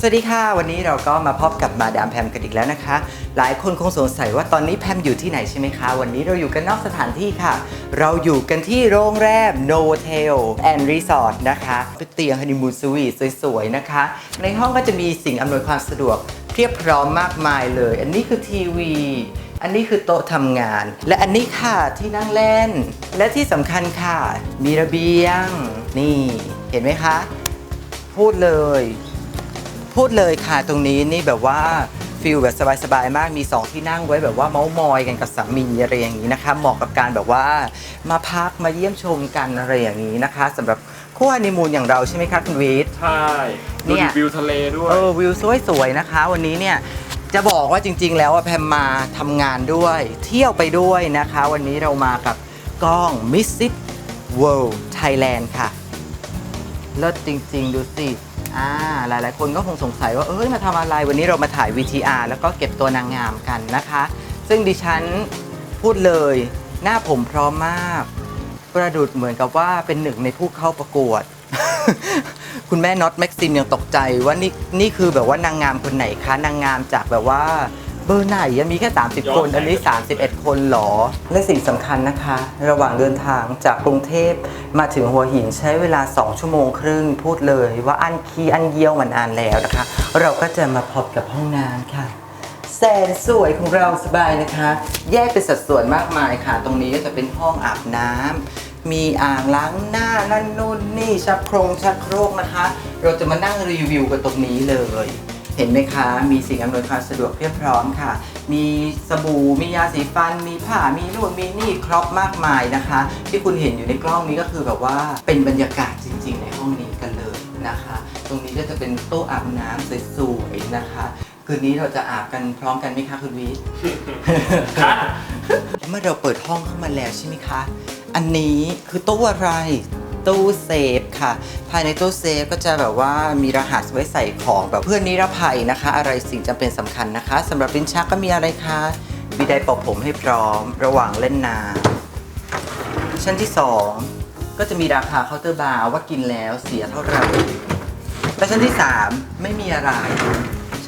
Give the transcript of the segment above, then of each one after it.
สวัสดีค่ะ วันนี้เราก็มาพบกับมาดามแพมกันอีกแล้วนะคะ หลายคนคงสงสัยว่าตอนนี้แพมอยู่ที่ไหนใช่ไหมคะ วันนี้เราอยู่กันนอกสถานที่ค่ะ เราอยู่กันที่โรงแรม Novotel and Resort นะคะเป็นเตียงฮันนีมูนสวีทสวยๆนะคะ ในห้องก็จะมีสิ่งอำนวยความสะดวกเพียบพร้อมมากมายเลย อันนี้คือทีวีอันนี้คือโต๊ะทำงาน และอันนี้ค่ะที่นั่งเล่น และที่สำคัญค่ะ มีระเบียง นี่ เห็นไหมคะ พูดเลย พูดเลยค่ะตรงนี้นี่แบบว่าฟิลแบบสบายๆมากมีสองที่นั่งไว้แบบว่าเมาส์มอยกันกับสามีอะไรอย่างนี้นะคะเหมาะกับการแบบว่ามาพักมาเยี่ยมชมกันอะไรอย่างนี้นะคะสำหรับคู่ฮันนีมูนอย่างเราใช่ไหมคะคุณวีทใช่เนี่ดูยดิวิวทะเลด้วยเออวิวสวยๆนะคะ วันนี้เนี่ยจะบอกว่าจริง ๆ แล้วอะแพมมาทำงานด้วย เที่ยวไปด้วยนะคะ วันนี้เรามากับกล้อง Miss It World Thailand ค่ะเลิศจริง ๆ ดูสิ อ่าหลายๆ คนก็คงสงสัยว่าเอ้ยมาทำอะไรวันนี้เรามาถ่าย VTR แล้วก็เก็บตัวนางงามกันนะคะ ซึ่งดิฉันพูดเลยหน้าผมพร้อมมาก ประดุดเหมือนกับว่าเป็นหนึ่งในผู้เข้าประกวด คุณแม่น็อตแม็กซิมยังตกใจว่านี่นี่คือแบบว่านางงามคนไหนคะนางงามจากแบบว่า เบอร์ไหนยังมีแค่ 30 คน อันนี้ 31 คนเหรอ และสิ่งสำคัญนะคะ ระหว่างเดินทางจากกรุงเทพมาถึงหัวหินใช้เวลา 2 ชั่วโมงครึ่งพูดเลยว่าอันคีอันเยี่ยวมานานแล้วนะคะ เราก็จะมาพบกับห้องน้ำค่ะ แสนสวยของเราสบายนะคะ แยกเป็นสัดส่วนมากมายค่ะ ตรงนี้ก็จะเป็นห้องอาบน้ำมีอ่างล้างหน้านั่นนู่นนี่ชักโครงชักโครกนะคะ เราจะมานั่งรีวิวกันตรงนี้เลย เห็นไหมคะ มีสิ่งอำนวยความสะดวกเพียบพร้อมค่ะ มีสบู่ มียาสีฟัน มีผ้า มีนู่นมีนี่ครบมากมายนะคะ ที่คุณเห็นอยู่ในกล้องนี้ก็คือแบบว่าเป็นบรรยากาศจริง ๆ ในห้องนี้กันเลยนะคะ ตรงนี้ก็จะเป็นโต๊ะอาบน้ำสวยๆนะคะ คืนนี้เราจะอาบกันพร้อมกันไหมคะคุณวีทค่ะเมื่อเราเปิดห้องเข้ามาแล้วใช่ไหมคะ อันนี้คือตู้อะไร ตู้เซฟค่ะ ภายในตู้เซฟก็จะแบบว่ามีรหัสไว้ใส่ของแบบเพื่อนนิรภัยนะคะ อะไรสิ่งจำเป็นสำคัญนะคะสำหรับลิ้นชักก็มีอะไรคะมีไดร์ป่าผมให้พร้อม ระหว่างเล่นน้ำชั้นที่ 2 ก็จะมีราคาเคาน์เตอร์บาร์ว่ากินแล้วเสียเท่าไหร่และชั้นที่ 3 ไม่มีอะไร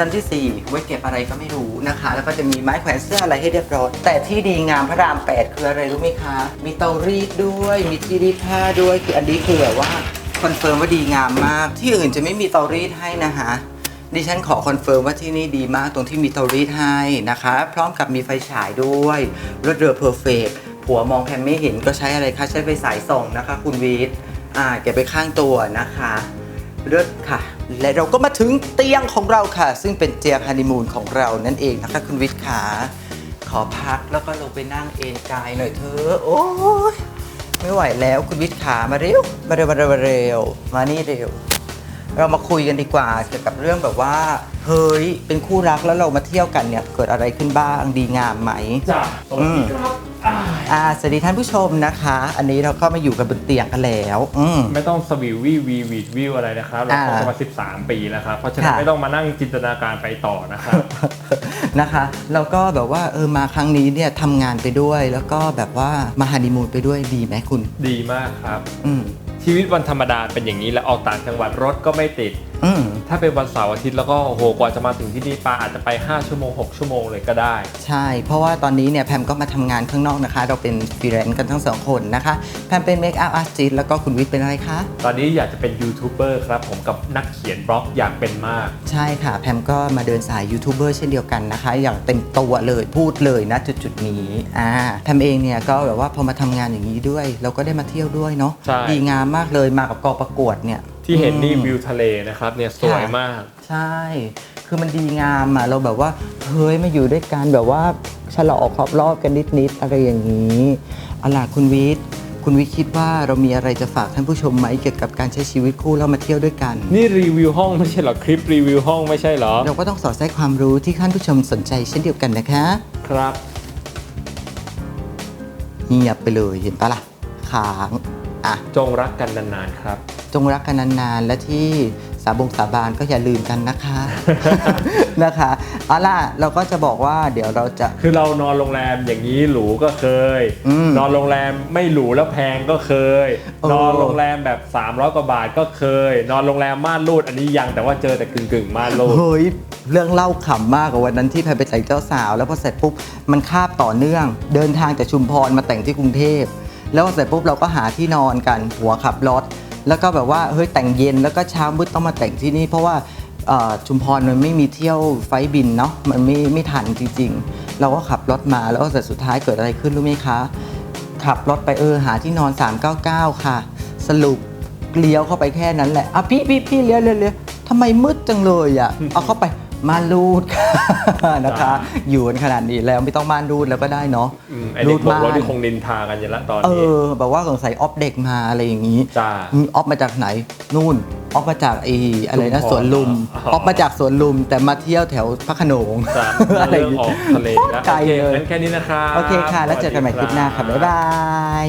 ชั้นที่ 4 ไว้เก็บอะไรก็ไม่รู้นะคะ แล้วก็จะมีไม้แขวนเสื้ออะไรให้เรียบร้อยแต่ที่ดีงามพระราม 8 คืออะไรรู้ไหมคะ มีเตารีดด้วย มีที่รีดผ้าด้วย คืออันนี้คือแบบว่าคอนเฟิร์มว่าดีงามมาก ที่อื่นจะไม่มีเตารีดให้นะคะดิฉันขอคอนเฟิร์มว่าที่นี่ดีมากตรงที่มีเตารีดให้นะคะ พร้อมกับมีไฟฉายด้วยรถเรือเพอร์เฟกผัวมองแพมไม่เห็นก็ใช้อะไรคะใช้ไฟสายส่องนะคะ คุณวีทอ่าเก็บไปข้างตัวนะคะ เลิศค่ะ และเราก็มาถึงเตียงของเราค่ะ ซึ่งเป็นเตียงฮันนีมูนของเรานั่นเองนะคะคุณวิทย์ขาขอพักแล้วก็ลงไปนั่งเอนกายหน่อยเถอะโอ้ยไม่ไหวแล้วคุณวิทย์ขามาเร็วมาเร็วมาเร็วมาเร็วมานี่เร็ว เรามาคุยกันดีกว่าเกี่ยวกับเรื่องแบบว่าเฮ้ยเป็นคู่รักแล้วเรามาเที่ยวกันเนี่ยเกิดอะไรขึ้นบ้างดีงามไหม จ้ะสวัสดีครับ อ่าอ่าสวัสดีท่านผู้ชมนะคะ อันนี้เราก็มาอยู่กันบนเตียงกันแล้ว อืม ไม่ต้องสวิววี่วีวีดวิวอะไรนะครับเราอ่า คบกันมา 13 ปีแล้วครับเพราะฉะนั้นค่ะไม่ต้องมานั่งจินตนาการไปต่อนะครับ นะคะแล้วก็แบบว่าเออมาครั้งนี้เนี่ยทำงานไปด้วย แล้วก็แบบว่ามาฮันนีมูนไปด้วยดีไหมคุณ ดีมากครับ อืม ชีวิตวันธรรมดาเป็นอย่างนี้แล้วออกต่างจังหวัดรถก็ไม่ติด อืมถ้าเป็นวันเสาร์อาทิตย์แล้วก็โอ้โหกว่าจะมาถึงที่นี่ปาอาจจะไป 5 ชั่วโมง 6 ชั่วโมงเลยก็ได้ ใช่ เพราะว่าตอนนี้เนี่ยแพมก็มาทำงานข้างนอกนะคะ เราเป็นฟรีแลนซ์กันทั้งสองคนนะคะ แพมเป็นเมคอัพอาร์ติสแล้วก็คุณวิทย์เป็นอะไรคะ ตอนนี้อยากจะเป็นยูทูบเบอร์ครับผมกับนักเขียนบล็อกอยากเป็นมาก ใช่ค่ะ แพมก็มาเดินสายยูทูบเบอร์เช่นเดียวกันนะคะ อย่างเต็มตัวเลยพูดเลยนะจุดจุดๆนี้อ่าแพมเองเนี่ยก็แบบว่าพอมาทำงานอย่างนี้ด้วย เราก็ได้มาเที่ยวด้วยเนาะใช่ ดีงามมากเลยมากับกองประกวดเนี่ย ที่เห็นนี่อืมวิวทะเลนะครับเนี่ยสวยมาก ใช่ คือมันดีงามอะเราแบบว่าเฮ้ยมาอยู่ด้วยกันแบบว่าฉลองครบรอบกันนิดๆอะไรอย่างนี้เอาล่ะคุณวิทย์คุณวิทย์คิดว่าเรามีอะไรจะฝากท่านผู้ชมไหมเกี่ยวกับการใช้ชีวิตคู่แล้วมาเที่ยวด้วยกัน นี่รีวิวห้องไม่ใช่เหรอคลิปรีวิวห้องไม่ใช่เหรอ เราก็ต้องสอดแทรกความรู้ที่ท่านผู้ชมสนใจเช่นเดียวกันนะคะ ครับเงียบไปเลยเห็นปะล่ะค้างอะจงรักกันนานๆครับ จงรักกันนานๆ และที่สาบงสาบานก็อย่าลืมกันนะคะ นะคะเอาล่ะเราก็จะบอกว่าเดี๋ยวเราจะ คือเรานอนโรงแรมอย่างนี้หรูก็เคย อืมนอนโรงแรมไม่หรูแล้วแพงก็เคย เออ นอนโรงแรมแบบ 300 กว่าบาทก็เคย นอนโรงแรมม่านรูดอันนี้ยังแต่ว่าเจอแต่กึ่งกึ่งๆม่านรูด เฮ้ยเรื่องเล่าขำมากกว่าวันนั้นที่แพรไปแต่งเจ้าสาว แล้วพอเสร็จปุ๊บมันคาบต่อเนื่อง เดินทางจากชุมพรมาแต่งที่กรุงเทพแล้วพอเสร็จปุ๊บเราก็หาที่นอนกันหัวขับรถ แล้วก็แบบว่าเฮ้ยแต่งเย็นแล้วก็เช้ามืดต้องมาแต่งที่นี่ เพราะว่าชุมพรมันไม่มีเที่ยวไฟบินเนาะมันไม่ไม่ทันจริง ๆ เราก็ขับรถมาแล้วก็เสร็จสุดท้ายเกิดอะไรขึ้นรู้ไหมคะ ขับรถไปเออหาที่นอน 399 ค่ะ สรุปเลี้ยวเข้าไปแค่นั้นแหละอะพี่พี่พี่เลี้ยวเลี้ยวเลี้ยวทำไมมืดจังเลยอะเอาเข้าไป ม่านรูดค่ะนะคะ อยู่กันขนาดนี้แล้วไม่ต้องม่านรูดแล้วก็ได้เนาะอืมไอเด็กบกรถที่คงนินทากันอยู่ละตอนเอนี้ อแบบว่าสงสัยออฟเด็กมาอะไรอย่างนี้จ้าอืมออฟมาจากไหนนู่นออฟมาจากไอ้อะไรนะชุมพรสวนลุมอ๋ออ อฟมาจากสวนลุมแต่มาเที่ยวแถวพระโขนงจ้าอะไรอเรื่อย่างงองี้อกทะเลนะไกลโอเคเลย งั้นแค่นี้นะครับ โอเคค่ะ แล้วเจอกันใหม่คลิปหน้าค่ะ บ๊ายบาย